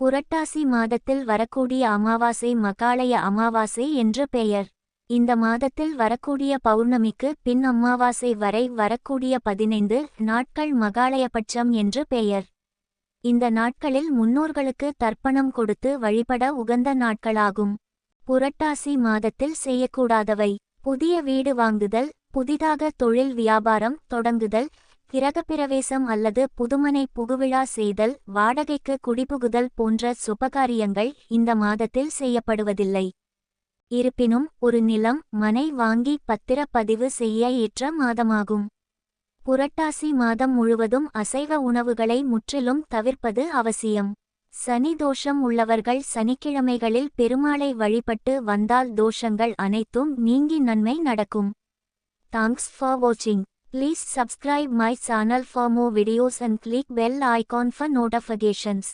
புரட்டாசி மாதத்தில் வரக்கூடிய அமாவாசை மகாலய அமாவாசை என்று பெயர். இந்த மாதத்தில் வரக்கூடிய பௌர்ணமிக்கு பின் அமாவாசை வரை வரக்கூடிய பதினைந்து நாட்கள் மகாலயபட்சம் என்று பெயர். இந்த நாட்களில் முன்னோர்களுக்கு தர்ப்பணம் கொடுத்து வழிபட உகந்த நாட்களாகும். புரட்டாசி மாதத்தில் செய்யக்கூடாதவை. புதிய வீடு வாங்குதல் புதிதாக தொழில் வியாபாரம் தொடங்குதல் கிரகப்பிரவேசம் அல்லது புதுமனை புகுவிழா செய்தல் வாடகைக்கு குடிபுகுதல் போன்ற சுபகாரியங்கள் இந்த மாதத்தில் செய்யப்படுவதில்லை. இருப்பினும் ஒரு நிலம் மனை வாங்கி பத்திரப்பதிவு செய்ய ஏற்ற மாதமாகும். புரட்டாசி மாதம் முழுவதும் அசைவ உணவுகளை முற்றிலும் தவிர்ப்பது அவசியம். சனி தோஷம் உள்ளவர்கள் சனிக்கிழமைகளில் பெருமாளை வழிபட்டு வந்தால் தோஷங்கள் அனைத்தும் நீங்கி நன்மை நடக்கும். தேங்க்ஸ் ஃபார் வாட்சிங் Please subscribe my channel for more videos and click bell icon for notifications.